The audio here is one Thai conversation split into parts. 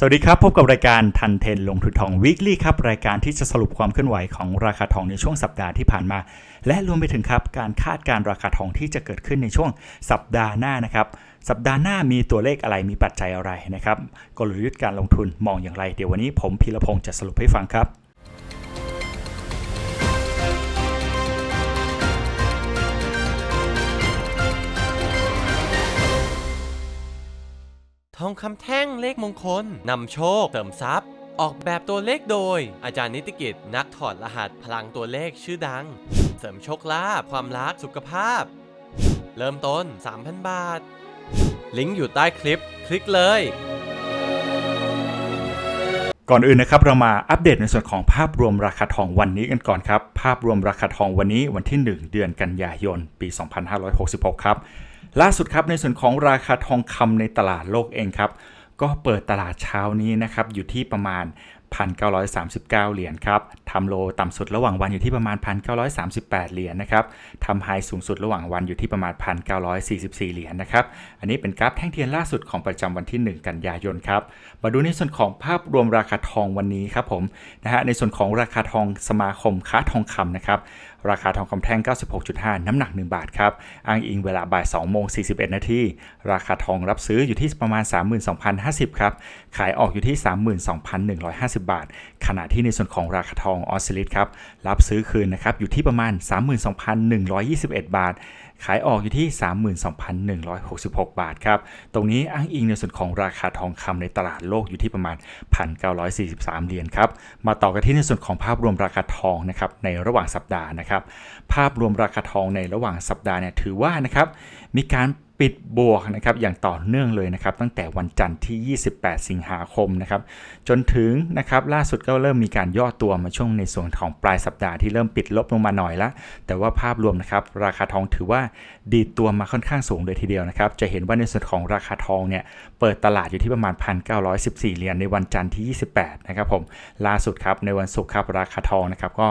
สวัสดีครับ พบกับรายการทันเทนลงทุนทอง weekly ครับ รายการที่จะสรุปความเคลื่อนไหวของราคาทองในช่วงสัปดาห์ที่ผ่านมา และรวมไปถึงครับ การคาดการราคาทองที่จะเกิดขึ้นในช่วงสัปดาห์หน้านะครับ สัปดาห์หน้ามีตัวเลขอะไรมีปัจจัยอะไรนะครับกลยุทธ์การลงทุนมองอย่างไร เดี๋ยววันนี้ผมพีรพงศ์จะสรุปให้ฟังครับ ทองคำแท่งเลขมงคลนำโชคเสริมทรัพย์ ออกแบบตัวเลขโดย อาจารย์นิติกิจนักถอดรหัสพลังตัวเลขชื่อดัง เสริมโชคลาภความรักสุขภาพ เริ่มต้น 3,000 บาท ลิงก์อยู่ใต้คลิป คลิกเลยก่อนอื่นนะครับเรามาอัปเดตในส่วนของภาพรวมราคาทองวันนี้กันก่อนครับ ภาพรวมราคาทองวันนี้วันที่ 1 เดือนกันยายน ปี 2566 ครับ ล่าสุดครับในส่วนของราคาทองคำในตลาดโลกเองครับ ก็เปิดตลาดเช้านี้นะครับอยู่ที่ประมาณ 1,939 เหรียญครับทำโลต่ำสุดระหว่างวันอยู่ที่ประมาณ 1,938 เหรียญนะครับทำไฮสูงสุดระหว่างวันอยู่ที่ประมาณ 1,944 เหรียญนะครับ อันนี้เป็นกราฟแท่งเทียนล่าสุดของประจำวันที่ 1 กันยายนครับ มาดูในส่วนของภาพรวมราคาทองวันนี้ครับผมนะฮะในส่วนของราคาทองสมาคมค้าทองคำนะครับ ราคาทองคำแท่ง 96.5 น้ำหนัก 1 บาทครับ อ้างอิงเวลาบ่าย2โมง 41 นาที ราคาทองรับซื้ออยู่ที่ประมาณ 32,050 ครับ ขายออกอยู่ที่ 32,150 บาท ขณะที่ในส่วนของราคาทองออสซิลิตครับ รับซื้อคืนนะครับ อยู่ที่ประมาณ 32,121 บาท ขายออกอยู่ที่ 32,166 บาทครับ ตรงนี้อ้างอิงในส่วนของราคาทองคำในตลาดโลกอยู่ที่ประมาณ 1,943 เหรียญครับ มาต่อกันที่ในส่วนของภาพรวมราคาทองนะครับในระหว่างสัปดาห์นะครับ ภาพรวมราคาทองในระหว่างสัปดาห์เนี่ยถือว่านะครับมีการ ปิดบวกนะครับอย่างต่อเนื่องเลยนะครับตั้งแต่วันจันทร์ที่ 28 สิงหาคมนะครับจนถึงนะครับล่าสุดก็เริ่มมีการย่อตัวมาช่วงในส่วนของปลายสัปดาห์ที่เริ่มปิดลบลงมาหน่อยละ แต่ว่าภาพรวมนะครับราคาทองถือว่าดีดตัวมาค่อนข้างสูงเลยทีเดียวนะครับจะเห็นว่าในส่วนของราคาทองเนี่ยเปิดตลาดอยู่ที่ประมาณ 1,914 เหรียญในวันจันทร์ที่ 28 นะครับผมล่าสุดครับในวันศุกร์ครับราคาทองนะครับก็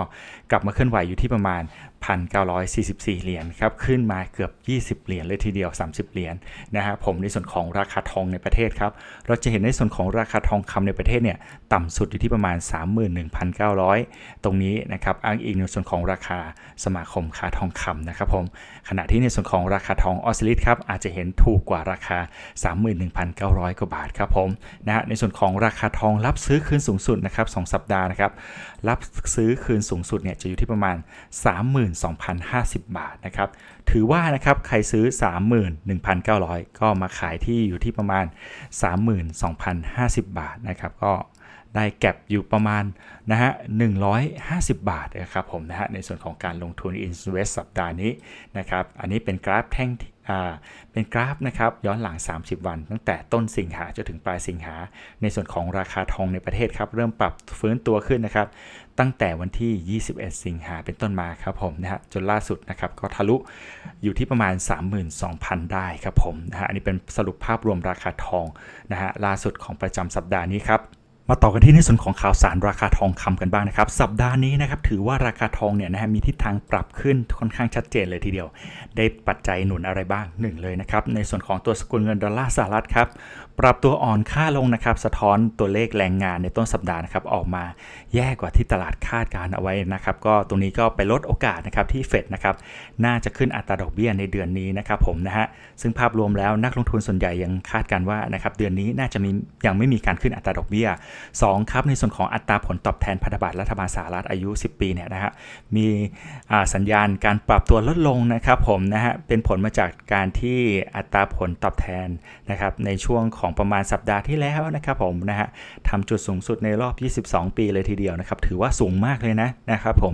กลับมาเคลื่อนไหวอยู่ที่ประมาณ 1,944 เหรียญครับ ขึ้นมาเกือบ 20 เหรียญเลยทีเดียว 30 เหรียญนะฮะผมในส่วนของราคาทองในประเทศครับ เราจะเห็นในส่วนของราคาทองคำในประเทศเนี่ยต่ำสุดอยู่ที่ประมาณ 31,900 ตรงนี้นะครับอ้างอิงในส่วนของราคาสมาคมค้าทองคำนะครับผมขณะที่ในส่วนของราคาทองออสซิลิตครับอาจจะเห็นถูกกว่าราคา 31,900 กว่าบาทครับผมนะฮะในส่วนของราคาทองรับซื้อคืนสูงสุดนะครับ2สัปดาห์นะครับรับซื้อคืนสูงสุดเนี่ยจะอยู่ที่ประมาณ32,050 บาทนะครับ ถือว่านะครับใครซื้อ 31,900 ก็มาขายที่อยู่ที่ประมาณ 32,050 บาทนะครับ ก็ได้แก็บอยู่ประมาณนะฮะ150 บาทนะครับผมนะฮะในส่วนของการลงทุน Invest สัปดาห์นี้นะครับ อันนี้เป็นกราฟแท่ง เป็นกราฟนะครับย้อนหลัง 30 วัน ตั้งแต่ต้นสิงหาจนถึงปลายสิงหา ในส่วนของราคาทองในประเทศครับเริ่มปรับฟื้นตัวขึ้นนะครับตั้งแต่วันที่ 21 สิงหาเป็นต้นมาครับผมนะฮะจนล่าสุดนะครับก็ทะลุอยู่ที่ประมาณ 32,000 ได้ครับผมนะฮะอันนี้เป็นสรุปภาพรวมราคาทองนะฮะล่าสุดของประจำสัปดาห์นี้ครับ มาต่อกันที่ในส่วนของข่าวสารราคาทองคำกันบ้างนะครับ สัปดาห์นี้นะครับถือว่าราคาทองเนี่ยนะฮะมีทิศทางปรับขึ้นค่อนข้างชัดเจนเลยทีเดียว ได้ปัจจัยหนุนอะไรบ้างหนึ่งเลยนะครับ ในส่วนของตัวสกุลเงินดอลลาร์สหรัฐครับปรับตัวอ่อนค่าลงนะครับ สะท้อนตัวเลขแรงงานในต้นสัปดาห์นะครับออกมาแย่กว่าที่ตลาดคาดการเอาไว้นะครับ ก็ตรงนี้ก็ไปลดโอกาสนะครับที่เฟดนะครับน่าจะขึ้นอัตราดอกเบี้ยในเดือนนี้นะครับผมนะฮะซึ่งภาพรวมแล้วนักลงทุนส่วนใหญ่ยังคาดการว่านะครับเดือนนี้น่าจะมียังไม่มีการขึ้นอัตราดอกเบี้ยสองครับในส่วนของอัตราผลตอบแทนพันธบัตรรัฐบาลสหรัฐอายุ 10 ปีเนี่ยนะฮะมีสัญญาณการปรับตัวลดลงนะครับผมนะฮะเป็นผลมาจากการที่อัตราผลตอบแทนนะครับในช่วงของประมาณสัปดาห์ที่แล้วนะครับผมนะฮะทำจุดสูงสุดในรอบ 22 ปีเลยทีเดียวนะครับถือว่าสูงมากเลยนะนะครับผม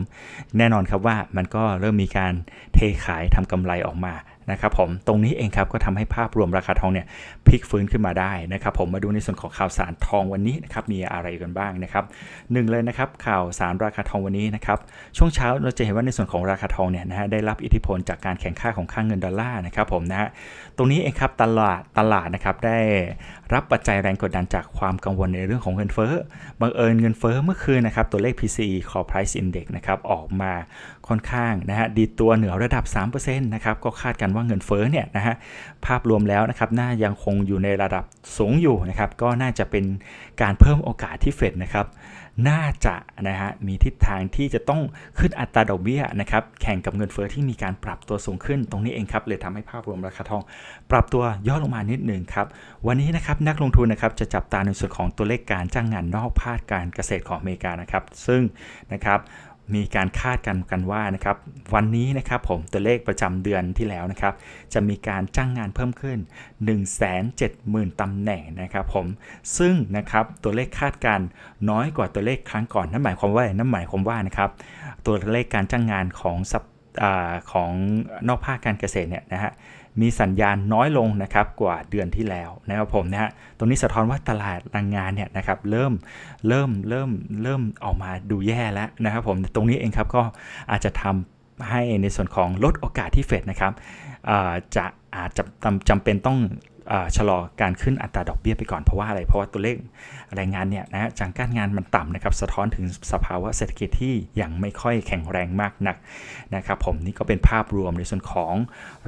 แน่นอนครับว่ามันก็เริ่มมีการเทขายทำกำไรออกมา นะครับผมตรงนี้เองครับก็ทำให้ภาพรวมราคาทองเนี่ยพลิกฟื้นขึ้นมาได้นะครับผมมาดูในส่วนของข่าวสารทองวันนี้นะครับมีอะไรกันบ้างนะครับหนึ่งเลยนะครับข่าวสารราคาทองวันนี้นะครับช่วงเช้าเราจะเห็นว่าในส่วนของราคาทองเนี่ยนะฮะได้รับอิทธิพลจากการแข่งข้าของค่างเงินดอลลาร์นะครับผมนะฮะตรงนี้เองครับตลาดตลาดนะครับได้รับปัจจัยแรงกดดันจากความกังวลในเรื่องของเงินเฟ้อบังเอิญเงินเฟ้อเมื่อคืนนะครับตัวเลข PCE Core Price Index นะครับออกมาค่อนข้างนะฮะดีตัวเหนือระดับ 3%นะครับก็คาดกันว่าเงินเฟ้อเนี่ยนะฮะภาพรวมแล้วนะครับน่ายังคงอยู่ในระดับสูงอยู่นะครับก็น่าจะเป็นการเพิ่มโอกาสที่เฟดนะครับน่าจะนะฮะมีทิศทางที่จะต้องขึ้นอัตราดอกเบี้ยนะครับแข่งกับเงินเฟ้อที่มีการปรับตัวสูงขึ้นตรงนี้เองครับเลยทำให้ภาพรวมราคาทอง ปรับตัวย่อลงมานิดหนึ่งครับวันนี้นะครับนักลงทุนนะครับจะจับตาในส่วนของตัวเลขการจ้างงานนอกภาคการเกษตรของอเมริกานะครับซึ่งนะครับ มีการคาดกันกันว่านะครับวันนี้นะครับผมตัวเลขประจำเดือนที่แล้วนะครับ จะมีการจ้างงานเพิ่มขึ้น 170,000 ตำแหน่งนะครับผมซึ่งนะครับตัวเลขคาดการน้อยกว่าตัวเลขครั้งก่อน นั่นหมายความว่านั่นหมายความว่านะครับตัวเลขการจ้างงานของสัป อของนอกภาคการเกษตรเนี่ยนะฮะมีสัญญาณน้อยลงนะครับกว่าเดือนที่แล้วนะครับผมนะฮะตรงนี้สะท้อนว่าตลาดแรงงานเนี่ยนะครับเริ่มเริ่มเริ่มเริ่มออกมาดูแย่แล้วนะครับผมตรงนี้เองครับก็อาจจะทำให้ในส่วนของลดโอกาสที่เฟดนะครับจะอาจจะจำจำเป็นต้อง ชะลอการขึ้นอัตราดอกเบี้ยไปก่อนเพราะว่าอะไร เพราะว่าตัวเลขแรงงานเนี่ยนะจากการงานมันต่ำนะครับสะท้อนถึงสภาวะเศรษฐกิจที่ยังไม่ค่อยแข็งแรงมากนักนะครับผมนี่ก็เป็นภาพรวมในส่วนของ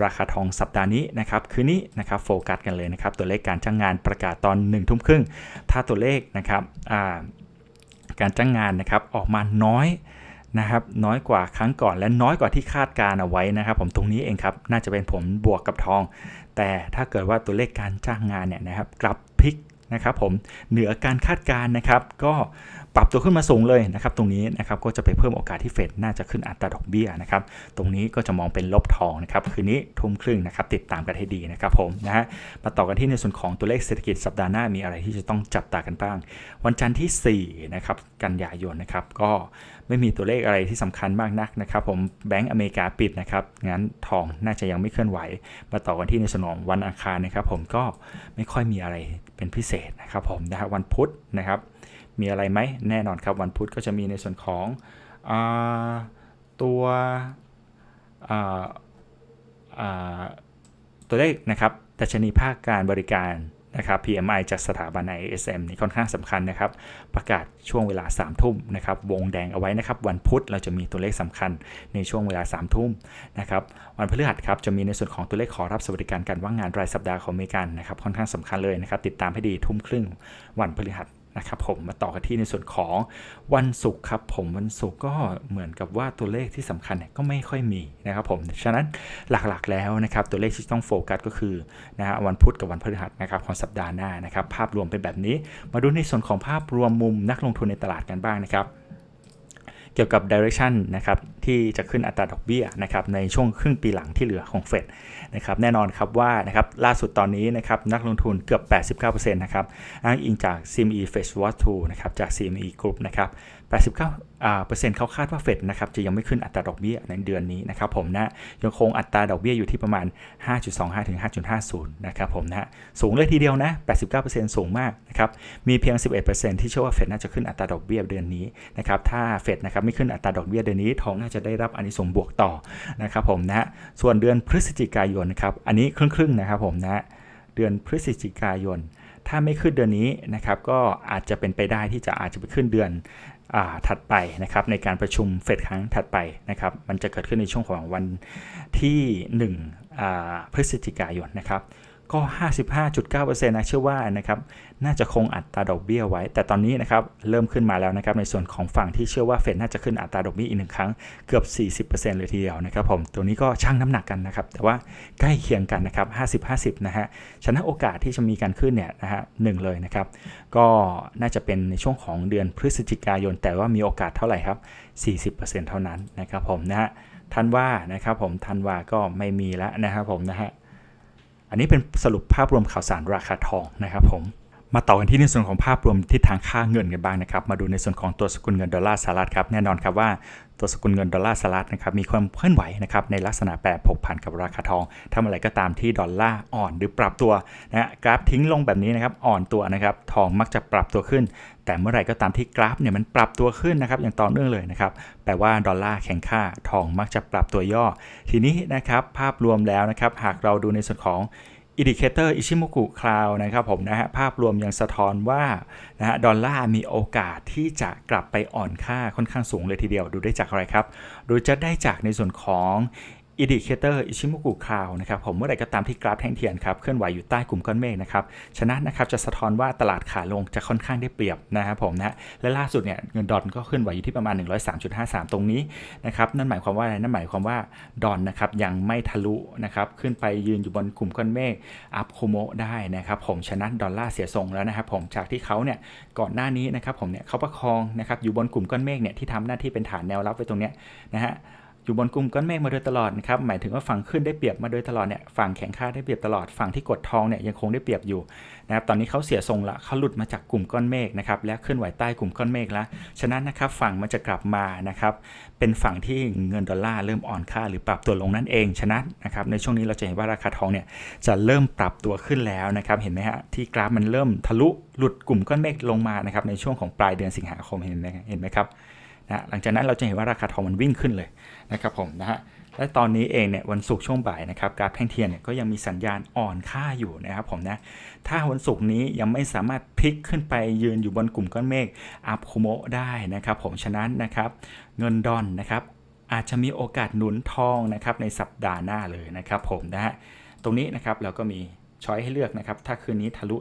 ราคาทองสัปดาห์นี้นะครับคืนนี้นะครับโฟกัสกันเลยนะครับตัวเลขการจ้างงานประกาศตอน1นึ่ทุ่มครึ่งถ้าตัวเลขนะครับการจ้างงานนะครับออกมาน้อยนะครับน้อยกว่าครั้งก่อนและน้อยกว่าที่คาดการเอาไว้นะครับ ผมตรงนี้เองครับน่าจะเป็นผลบวกกับทอง แต่ถ้าเกิดว่าตัวเลขการจ้างงานเนี่ยนะครับกลับพลิกนะครับผมเหนือการคาดการณ์นะครับ ก็ ปรับตัวขึ้นมาสูงเลยนะครับตรงนี้นะครับก็จะไปเพิ่มโอกาสที่เฟดน่าจะขึ้นอัตราดอกเบี้ยนะครับตรงนี้ก็จะมองเป็นลบทองนะครับคืนนี้ทุ่มครึ่งนะครับติดตามกันให้ดีนะครับผมนะฮะมาต่อกันที่ในส่วนของตัวเลขเศรษฐกิจสัปดาห์หน้ามีอะไรที่จะต้องจับตากันบ้าง วันจันทร์ที่4นะครับกันยายนนะครับก็ไม่มีตัวเลขอะไรที่สำคัญมากนักนะครับผมแบงก์อเมริกาปิดนะครับงั้นทองน่าจะยังไม่เคลื่อนไหว มาต่อกันที่ในส่วนของวันอังคารนะครับผมก็ไม่ค่อยมีอะไรเป็นพิเศษนะครับผมนะฮะวันพุธนะครับ มีอะไรไหมแน่นอนครับวันพุธก็จะมีในส่วนของอตัวตัวเลขนะครับดัชนีภาคการบริการนะครับ PMI จากสถาบัน ISM นี่ค่อนข้างสำคัญนะครับ ประกาศช่วงเวลา 3 ทุ่มนะครับ วงแดงเอาไว้นะครับ วันพุธเราจะมีตัวเลขสำคัญในช่วงเวลา 3 ทุ่มนะครับ วันพฤหัสครับจะมีในส่วนของตัวเลขขอรับสวัสดิการการว่างงานรายสัปดาห์ของอเมริกันนะครับ ค่อนข้างสำคัญเลยนะครับ ติดตามให้ดีทุ่มครึ่งวันพฤหัส นะครับผมมาต่อกันที่ในส่วนของวันศุกร์ครับผมวันศุกร์ก็เหมือนกับว่าตัวเลขที่สำคัญก็ไม่ค่อยมีนะครับผมฉะนั้นหลักๆแล้วนะครับตัวเลขที่ต้องโฟกัสก็คือนะฮะวันพุธกับวันพฤหัสนะครับของสัปดาห์หน้านะครับภาพรวมเป็นแบบนี้ มาดูในส่วนของภาพรวมมุมนักลงทุนในตลาดกันบ้างนะครับ เกี่ยวกับ direction นะครับที่จะขึ้นอัตราดอกเบี้ยนะครับในช่วงครึ่งปีหลังที่เหลือของเฟดนะครับแน่นอนครับว่านะครับล่าสุดตอนนี้นะครับนักลงทุนเกือบ 89%นะครับอ้างอิงจาก CME Fed Watch 2นะครับจาก CME Group นะครับ 89อ่าเปอร์เซ็นต์เขาคาดว่าเฟดนะครับจะยังไม่ขึ้นอัตราดอกเบี้ยในเดือนนี้นะครับผมนะยังคงอัตราดอกเบี้ยอยู่ที่ประมาณ 5.25 ถึง 5.50 นะครับผมนะสูงเลยทีเดียวนะ 89%สูงมากนะครับมีเพียง 11%ที่เชื่อว่าเฟดน่าจะขึ้นอัตราดอกเบี้ยเดือนนี้นะครับถ้าเฟดนะครับไม่ขึ้นอัตราดอกเบี้ยเดือนนี้ทองน่าจะได้รับอานิสงส์บวกต่อนะครับผมนะส่วนเดือนพฤศจิกายนนะครับอันนี้ครึ่งๆนะครับผมนะเดือนพฤศจิกายนถ้าไม่ขึ้นเดือนนี้นะครับก็อาจจะเป็นไปได้ที่จะอาจจะไปขึ้นเดือน ถัดไปนะครับในการประชุมเฟดครั้งถัดไปนะครับมันจะเกิดขึ้นในช่วงของวันที่1อ่าพฤศจิกายนนะครับ ก็ 55.9%นะเชื่อว่านะครับน่าจะคงอัตราดอกเบี้ยไว้ แต่ตอนนี้นะครับเริ่มขึ้นมาแล้วนะครับในส่วนของฝั่งที่เชื่อว่าเฟดน่าจะขึ้นอัตราดอกเบี้ยอีกหนึ่งครั้งเกือบ 40%เลยทีเดียวนะครับผมตัวนี้ก็ชั่งน้ำหนักกันนะครับแต่ว่าใกล้เคียงกันนะครับ50-50 นะฮะฉะนั้นโอกาสที่จะมีการขึ้นเนี่ยนะฮะหนึ่งเลยนะครับก็น่าจะเป็นในช่วงของเดือนพฤศจิกายน แต่ว่ามีโอกาสเท่าไหร่ครับ 40%เท่านั้นนะครับผมนะฮะทันว่านะครับผมทันว่าก็ไม่มีแล้วนะครับผมนะฮะ อันนี้เป็นสรุปภาพรวมข่าวสารราคาทองนะครับผม มาต่อกันที่ในส่วนของภาพรวมทิศทางค่าเงินกันบ้างนะครับ มาดูในส่วนของตัวสกุลเงินดอลลาร์สหรัฐครับแน่นอนครับว่าตัวสกุลเงินดอลลาร์สหรัฐนะครับมีความเคลื่อนไหวนะครับในลักษณะแปรผกผันกับราคาทองทำอะไรก็ตามที่ดอลลาร์อ่อนหรือปรับตัวนะฮะกราฟทิ้งลงแบบนี้นะครับอ่อนตัวนะครับทองมักจะปรับตัวขึ้น แต่เมื่อไหร่ก็ตามที่กราฟเนี่ยมันปรับตัวขึ้นนะครับอย่างต่อเนื่องเลยนะครับแปลว่าดอลลาร์แข็งค่าทองมักจะปรับตัวย่อ ทีนี้นะครับภาพรวมแล้วนะครับหากเราดูในส่วนของ อินดิเคเตอร์อิชิมุกุคลาวนะครับผมนะฮะภาพรวมยังสะท้อนว่านะฮะดอลลาร์มีโอกาสที่จะกลับไปอ่อนค่าค่อนข้างสูงเลยทีเดียวดูได้จากอะไรครับ ดูจะได้จากในส่วนของ อิดิเคเตอร์อิชิมุกุคาวนะครับผมเมื่อไรก็ตามที่กราฟแท่งเทียนครับเคลื่อนไหวอยู่ใต้กลุ่มก้อนเมฆนะครับฉะนั้นนะครับจะสะท้อนว่าตลาดขาลงจะค่อนข้างได้เปรียบนะครับผมนะและล่าสุดเนี่ยเงินดอลก็เคลื่อนไหวอยู่ที่ประมาณ 103.53 ตรงนี้นะครับนั่นหมายความว่าอะไรนั่นหมายความว่าดอลนะครับยังไม่ทะลุนะครับขึ้นไปยืนอยู่บนกลุ่มก้อนเมฆอัพโคโมได้นะครับผมฉะนั้นดอลลาร์เสียทรงแล้วนะครับผมจากที่เขาเนี่ยก่อนหน้านี้นะครับผมเนี่ยเขาประคองนะครับอยู่บนกลุ่มก้อนเมฆเนี่ยที่ทำหน้าที่เป็นฐานแนวรับไว้ตรงเนี้ยนะฮะ อยู่บนกลุ่มก้อนเมฆมาโดยตลอดนะครับหมายถึงว่าฝั่งขึ้นได้เปรียบมาโดยตลอดเนี่ยฝั่งแข็งค่าได้เปรียบตลอดฝั่งที่กดทองเนี่ยยังคงได้เปรียบอยู่นะครับตอนนี้เขาเสียทรงละเขาหลุดมาจากกลุ่มก้อนเมฆนะครับและเคลื่อนไหวใต้กลุ่มก้อนเมฆแล้วฉะนั้นนะครับฝั่งมันจะกลับมานะครับเป็นฝั่งที่เงินดอลลาร์เริ่มอ่อนค่าหรือปรับตัวลงนั่นเองฉะนั้นนะครับในช่วงนี้เราจะเห็นว่าราคาทองเนี่ยจะเริ่มปรับตัวขึ้นแล้วนะครับเห็นไหมฮะที่กราฟมันเริ่มทะลุหลุดกลุ่มก้อนเมฆลงมานะครับในช่วงของปลายเดือนสิงหาคมเห็นไหมเห็นไหมครับ นะหลังจากนั้นเราจะเห็นว่าราคาทองมันวิ่งขึ้นเลยนะครับผมนะฮะและตอนนี้เองเนี่ยวันศุกร์ช่วงบ่ายนะครับกราฟแท่งเทียนเนี่ยก็ยังมีสัญญาณอ่อนค่าอยู่นะครับผมนะถ้าวันศุกร์นี้ยังไม่สามารถพลิกขึ้นไปยืนอยู่บนกลุ่มก้อนเมฆอัพโคโมได้นะครับผมฉะนั้นนะครับเงินดอนนะครับอาจจะมีโอกาสหนุนทองนะครับในสัปดาห์หน้าเลยนะครับผมนะฮะตรงนี้นะครับเราก็มีช้อยให้เลือกนะครับถ้าคืนนี้ทะลุ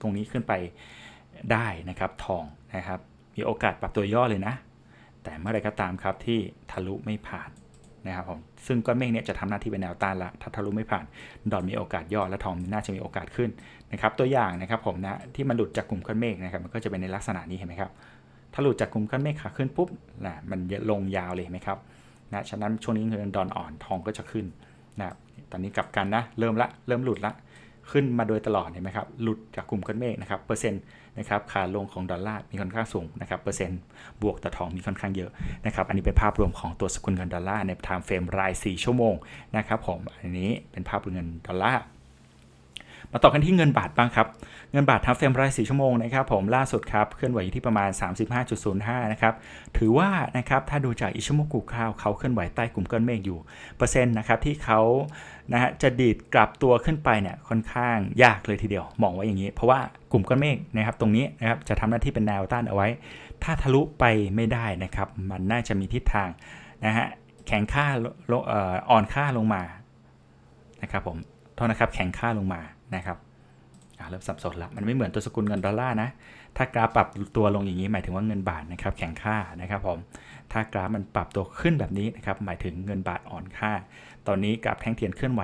ตรงนี้ขึ้นไปได้นะครับทองนะครับมีโอกาสปรับตัวย่อเลยนะ แต่เมื่อไรก็ตามครับที่ทะลุไม่ผ่านนะครับผมซึ่งก้อนเมฆเนี่ยจะทำหน้าที่เป็นแนวต้านละถ้าทะลุไม่ผ่านดอลมีโอกาสย่อและทองน่าจะมีโอกาสขึ้นนะครับตัวอย่างนะครับผมนะที่มันหลุดจากกลุ่มก้อนเมฆนะครับมันก็จะเป็นในลักษณะนี้เห็นไหมครับถ้าหลุดจากกลุ่มก้อนเมฆขาขึ้นปุ๊บนะมันลงยาวเลยเห็นไหมครับนะฉะนั้นช่วงนี้เงินดอลอ่อนทองก็จะขึ้นนะตอนนี้กลับกันนะเริ่มละเริ่มหลุดละขึ้นมาโดยตลอดเห็นไหมครับหลุดจากกลุ่มก้อนเมฆนะครับเปอร์เซ็นต์ นะครับขาลงของดอลลาร์มีค่อนข้างสูงนะครับเปอร์เซ็นต์บวกต่อทองมีค่อนข้างเยอะนะครับอันนี้เป็นภาพรวมของตัวสกุลเงินดอลลาร์ในไทม์เฟรมราย 4 ชั่วโมงนะครับผมอันนี้เป็นภาพรวมเงินดอลลาร์ มาต่อกันที่เงินบาทบ้างครับ เงินบาททับเฟรมราย4ชั่วโมงนะครับผมล่าสุดครับเคลื่อนไหวอยู่ที่ประมาณ 35.05 นะครับถือว่านะครับถ้าดูจากอิชิโมกุคาวเขาเคลื่อนไหวใต้กลุ่มก้อนเมฆอยู่เปอร์เซ็นต์นะครับที่เขานะฮะจะดีดกลับตัวขึ้นไปเนี่ยค่อนข้างยากเลยทีเดียวมองไว้อย่างนี้ เพราะว่ากลุ่มก้อนเมฆนะครับตรงนี้นะครับจะทำหน้าที่เป็นแนวต้านเอาไว้ ถ้าทะลุไปไม่ได้นะครับมันน่าจะมีทิศทางนะฮะแข็งค่าอ่อนค่าลงมานะครับผม โทษนะครับแข็งค่าลงมานะครับอาเริ่มสับสนละมันไม่เหมือนตัวสกุลเงินดอลลาร์นะ ถ้ากราฟปรับตัวลงอย่างนี้หมายถึงว่าเงินบาทนะครับแข็งค่านะครับผม ถ้ากราฟมันปรับตัวขึ้นแบบนี้นะครับหมายถึงเงินบาทอ่อนค่า ตอนนี้กราฟแท่งเทียนเคลื่อนไหว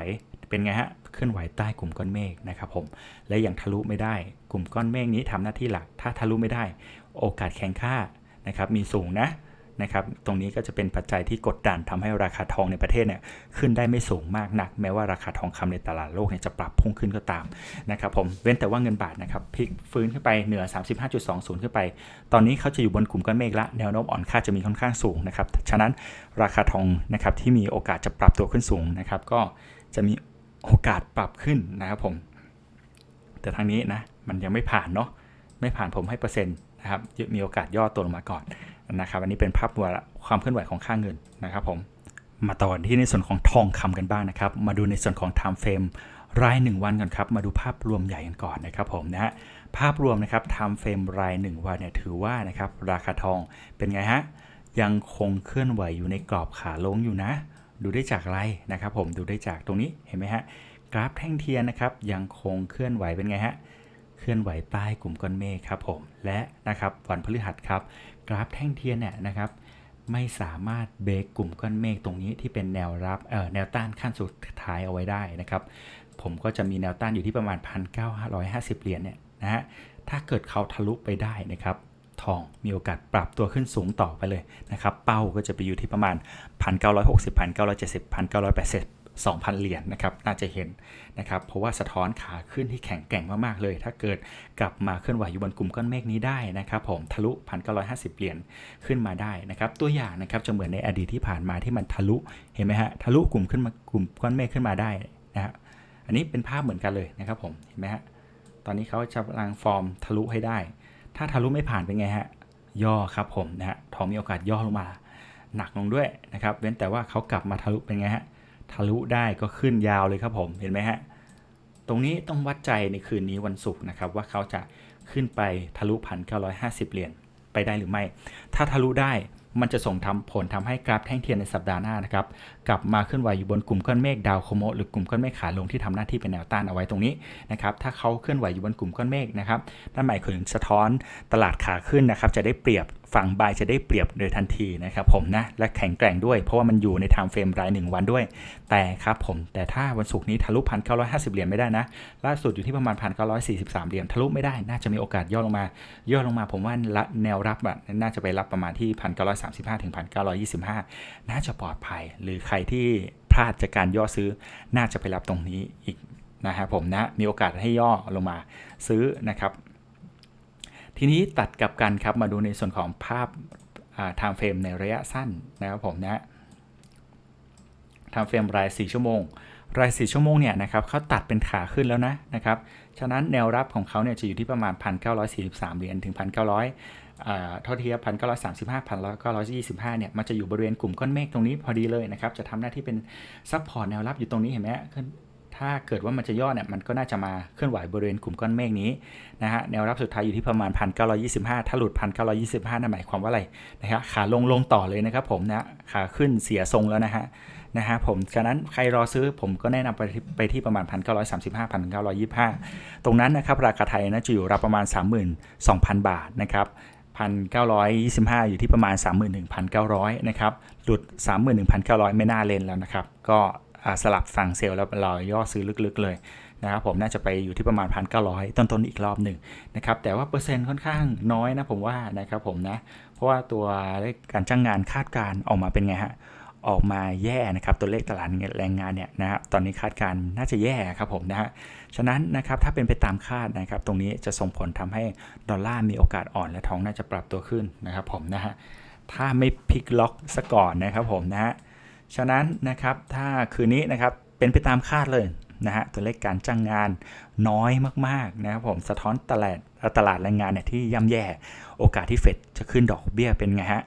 เป็นไงฮะ เคลื่อนไหวใต้กลุ่มก้อนเมฆนะครับผม และอยังทะลุไม่ได้ กลุ่มก้อนเมฆนี้ทำหน้าที่หลัก ถ้าทะลุไม่ได้ โอกาสแข็งค่านะครับมีสูงนะ นะครับ ตรงนี้ก็จะเป็นปัจจัยที่กดดันทำให้ราคาทองในประเทศเนี่ยขึ้นได้ไม่สูงมากนัก แม้ว่าราคาทองคำในตลาดโลกเนี่ยจะปรับพุ่งขึ้นก็ตามนะครับผมเว้นแต่ว่าเงินบาทนะครับพลิกฟื้นขึ้นไปเหนือ 35.20 ขึ้นไป ตอนนี้เขาจะอยู่บนกลุ่มก้อนเมฆละแนวโน้มอ่อนค่าจะมีค่อนข้างสูงนะครับฉะนั้นราคาทองนะครับที่มีโอกาสจะปรับตัวขึ้นสูงนะครับก็จะมีโอกาสปรับขึ้นนะครับผม แต่ทางนี้นะมันยังไม่ผ่านเนาะไม่ผ่านผมให้เปอร์เซ็นต์นะครับมีโอกาสย่อตัวลงมาก่อน นะครับอันนี้เป็นภาพรวมความเคลื่อนไหวของค่าเงินนะครับผมมาต่อที่ในส่วนของทองคำกันบ้างนะครับ มาดูในส่วนของ time frame ราย 1 วันก่อนครับ มาดูภาพรวมใหญ่กันก่อนนะครับผมนะฮะภาพรวมนะครับ time frame ราย 1 วันเนี่ยถือว่านะครับราคาทองเป็นไงฮะยังคงเคลื่อนไหวอยู่ในกรอบขาลงอยู่นะ ดูได้จากอะไรนะครับผมดูได้จากตรงนี้เห็นไหมฮะกราฟแท่งเทียนนะครับยังคงเคลื่อนไหวเป็นไงฮะเคลื่อนไหวใต้กลุ่มก้อนเมฆครับผมและนะครับวันพฤหัสครับ กราฟแท่งเทียนเนี่ยนะครับไม่สามารถเบรกกลุ่มก้อนเมฆตรงนี้ที่เป็นแนวรับเอ่อแนวต้านขั้นสุดท้ายเอาไว้ได้นะครับผมก็จะมีแนวต้านอยู่ที่ประมาณ 1,950 เหรียญเนี่ยนะฮะถ้าเกิดเขาทะลุไปได้นะครับทองมีโอกาสปรับตัวขึ้นสูงต่อไปเลยนะครับ เป้าก็จะไปอยู่ที่ประมาณ 1,960 1,970 1,980 2,000 เหรียญนะครับน่าจะเห็นนะครับเพราะว่าสะท้อนขาขึ้นที่แข็งแกร่งมากๆเลย ถ้าเกิดกลับมาเคลื่อนไหวอยู่บนกลุ่มก้อนเมฆนี้ได้นะครับผมทะลุ 1,950 เหรียญขึ้นมาได้นะครับตัวอย่างนะครับจะเหมือนในอดีตที่ผ่านมาที่มันทะลุเห็นไหมฮะทะลุกลุ่มขึ้นมากลุ่มก้อนเมฆขึ้นมาได้นะฮะอันนี้เป็นภาพเหมือนกันเลยนะครับผมเห็นไหมฮะตอนนี้เขาจะกำลังฟอร์มทะลุให้ได้ ถ้าทะลุไม่ผ่านเป็นไงฮะย่อครับผมนะฮะทองมีโอกาสย่อลงมาหนักลงด้วยนะครับ เว้นแต่ว่าเขากลับมาทะลุเป็นไงฮะ ทะลุได้ก็ขึ้นยาวเลยครับผมเห็นไหมฮะตรงนี้ต้องวัดใจในคืนนี้วันศุกร์นะครับว่าเขาจะขึ้นไปทะลุพันเก้าร้อยห้าสิบเหรียญไปได้หรือไม่ ถ้าทะลุได้มันจะส่งทำผลทำให้กราฟแท่งเทียนในสัปดาห์หน้านะครับ กลับมาเคลื่อนไหวอยู่บนกลุ่มก้อนเมฆดาวโคโมหรือกลุ่มก้อนเมฆขาลงที่ทำหน้าที่เป็นแนวต้านเอาไว้ตรงนี้นะครับถ้าเขาเคลื่อนไหวอยู่บนกลุ่มก้อนเมฆนะครับนั่นหมายถึงสะท้อนตลาดขาขึ้นนะครับจะได้เปรียบฝั่งบายจะได้เปรียบโดยทันทีนะครับผมนะและแข็งแกร่งด้วย เพราะว่ามันอยู่ในไทม์เฟรมรายหนึ่งวันด้วย แต่ครับผมแต่ถ้าวันศุกร์นี้ทะลุพันเก้าร้อยห้าสิบเหรียญไม่ได้นะ ล่าสุดอยู่ที่ประมาณพันเก้าร้อยสี่สิบสามเหรียญทะลุไม่ได้น่าจะมีโอกาสย่อลงมา ย่อลงมาผมว่าละแนวรับอะน่าจะไปรับประมาณที่พันเก้าร้อยสามสิบห้าถึงพันเก้าร้อยยี่สิบห้าน่าจะปลอดภัย หรือใครที่พลาดจากการย่อซื้อน่าจะไปรับตรงนี้อีกนะครับผมนะมีโอกาสให้ย่อลงมาซื้อนะครับ ทีนี้ตัดกับกันครับมาดูในส่วนของภาพไทม์เฟรมในระยะสั้นนะครับผมนะไทม์เฟรมราย 4 ชั่วโมง ราย 4 ชั่วโมงเนี่ยนะครับเขาตัดเป็นขาขึ้นแล้วนะนะครับ ฉะนั้นแนวรับของเขาเนี่ยจะอยู่ที่ประมาณ 1,943 เหรียญถึง 1,900อ่าเท่าเทียบ1,935 1,925เนี่ยมันจะอยู่บริเวณกลุ่มก้อนเมฆตรงนี้พอดีเลยนะครับจะทำหน้าที่เป็นซับพอร์ตแนวรับอยู่ตรงนี้เห็นไหมถ้าเกิดว่ามันจะย่อเนี่ยมันก็น่าจะมาเคลื่อนไหวบริเวณกลุ่มก้อนเมฆนี้นะฮะแนวรับสุดท้ายอยู่ที่ประมาณ 1,925 ถ้าหลุด 1,925นั่นหมายความว่าอะไรนะฮะขาลงลงต่อเลยนะครับผมนะขาขึ้นเสียทรงแล้วนะฮะนะฮะผมฉะนั้นใครรอซื้อผมก็แนะนำไปที่ไปที่ประมาณ 1,935 1,925 ตรงนั้นนะครับราคาไทยนะจะอยู่รับประมาณ 32,000 บาทนะครับ 1,925 อยู่ที่ประมาณ 31,900 นะครับ หลุด 31,900 ไม่น่าเล่นแล้วนะครับ ก็สลับสั่งเซลล์แล้วรอย่อซื้อลึกๆเลยนะครับผมน่าจะไปอยู่ที่ประมาณ 1,900 ต้นๆอีกรอบหนึ่งนะครับ แต่ว่าเปอร์เซ็นต์ค่อนข้างน้อยนะผมว่านะครับผมนะ เพราะว่าตัวการจ้างงานคาดการณ์ออกมาเป็นไงฮะ ออกมาแย่นะครับตัวเลขตลาดแรงงานเนี่ยนะฮะตอนนี้คาดการณ์น่าจะแย่ครับผมนะฮะฉะนั้นนะครับถ้าเป็นไปตามคาดนะครับตรงนี้จะส่งผลทำให้ดอลลาร์มีโอกาสอ่อนและทองน่าจะปรับตัวขึ้นนะครับผมนะฮะถ้าไม่พลิกล็อกซะก่อนนะครับผมนะฮะฉะนั้นนะครับถ้าคืนนี้นะครับเป็นไปตามคาดเลยนะฮะตัวเลขการจ้างงานน้อยมากๆนะครับผมสะท้อนตลาดตลาดแรงงานเนี่ยที่ย่ำแย่ โอกาสที่เฟดจะขึ้นดอกเบี้ยเป็นไงฮะ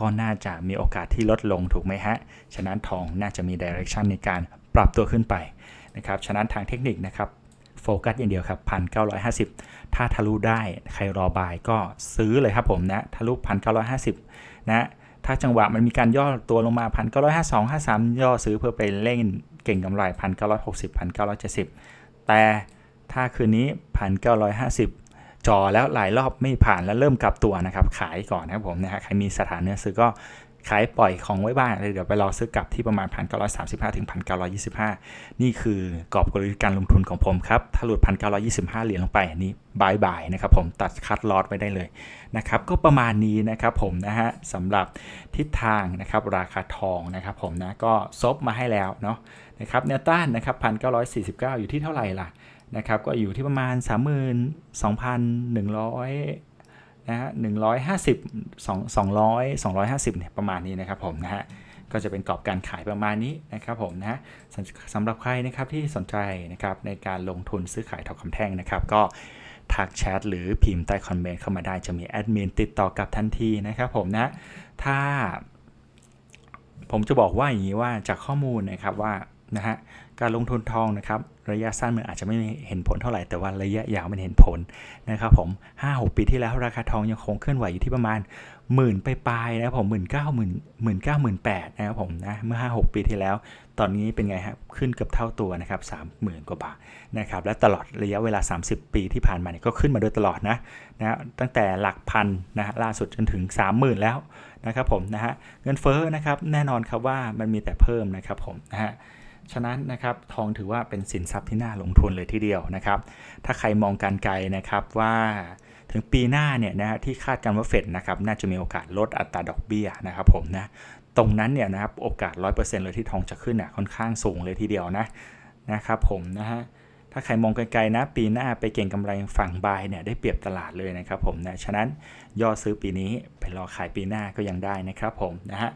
ก็น่าจะมีโอกาสที่ลดลงถูกไหมฮะ ฉะนั้นทองน่าจะมีดิเรกชันในการปรับตัวขึ้นไปนะครับ ฉะนั้นทางเทคนิคนะครับโฟกัสอย่างเดียวครับ1,950 ถ้าทะลุได้ใครรอบายก็ซื้อเลยครับผมนะทะลุ1,950 นะถ้าจังหวะมันมีการย่อตัวลงมา 1,952 53 ย่อซื้อเพื่อไปเล่นเก่งกำไร 1,960 1,970 แต่ถ้าคืนนี้ 1,950 จอแล้วหลายรอบไม่ผ่านแล้วเริ่มกลับตัวนะครับ ขายก่อนนะครับผมนะฮะใครมีสถานเนื้อซื้อก็ขายปล่อยของไว้บ้างเลยเดี๋ยวไปรอซื้อกลับที่ประมาณ 1,935 ถึง 1,925 นี่คือกรอบกลยุทธ์การลงทุนของผมครับ ถ้าหลุด 1,925 เหรียญลงไปอันนี้บายบายนะครับผมตัดคัดลอตไว้ได้เลยนะครับ ก็ประมาณนี้นะครับผมนะฮะสำหรับทิศทางนะครับราคาทองนะครับผมนะก็ซบมาให้แล้วเนาะนะครับแนวต้านนะครับ 1,949 อยู่ที่เท่าไหร่ล่ะ นะครับก็อยู่ที่ประมาณ 32,100นะฮะ150 2 200 250เนี่ยประมาณนี้นะครับผมนะฮะก็จะเป็นกรอบการขายประมาณนี้นะครับผมนะฮะสำหรับใครนะครับที่สนใจนะครับในการลงทุนซื้อขายทองคำแท่งนะครับ ก็ทักแชทหรือพิมพ์ใต้คอมเมนต์เข้ามาได้จะมีแอดมินติดต่อกับทันทีนะครับผมนะถ้า ผมจะบอกว่าอย่างนี้ว่าจากข้อมูลนะครับว่านะฮะ การลงทุนทองนะครับระยะสั้นมันอาจจะไม่เห็นผลเท่าไหร่แต่ว่าระยะยาวมันเห็นผลนะครับผม 5-6 ปีที่แล้วราคาทองยังคงเคลื่อนไหวอยู่ที่ประมาณหมื่นไปปลายนะครับผมหมื่นเก้าหมื่นหมื่นเก้าหมื่นแปดนะครับผมนะเมื่อ 5-6 ปีที่แล้ว ตอนนี้เป็นไงครับขึ้นเกือบเท่าตัวนะครับสามหมื่นกว่าบาทนะครับและตลอดระยะเวลา 30 ปีที่ผ่านมาเนี่ยก็ขึ้นมาโดยตลอดนะนะตั้งแต่หลักพันนะฮะล่าสุดจนถึง 30,000 แล้วนะครับผมนะฮะเงินเฟ้อนะครับแน่นอนครับว่ามันมีแต่เพิ่มนะครับผมนะฮะ ฉะนั้นนะครับทองถือว่าเป็นสินทรัพย์ที่น่าลงทุนเลยทีเดียวนะครับ ถ้าใครมองการไกลนะครับว่าถึงปีหน้าเนี่ยนะฮะที่คาดการว่าเฟดนะครับน่าจะมีโอกาสลดอัตราดอกเบี้ยนะครับผมนะตรงนั้นเนี่ยนะครับโอกาส 100%เลยที่ทองจะขึ้นน่ะค่อนข้างสูงเลยทีเดียวนะนะครับผมนะฮะถ้าใครมองไกลๆนะ ปีหน้าไปเก่งกำไรฝั่งบายเนี่ยได้เปรียบตลาดเลยนะครับผมนะฉะนั้นย่อซื้อปีนี้ไปรอขายปีหน้าก็ยังได้นะครับผมนะฮะ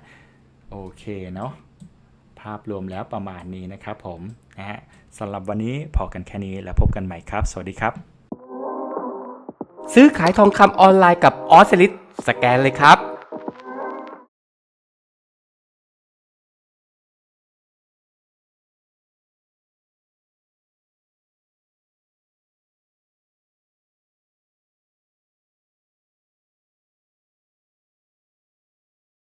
โอเคเนาะ ภาพรวมแล้วประมาณนี้นะครับผมนะฮะสำหรับวันนี้พอกันแค่นี้แล้วพบกันใหม่ครับ สวัสดีครับ ซื้อขายทองคำออนไลน์กับออสลิสสแกนเลยครับ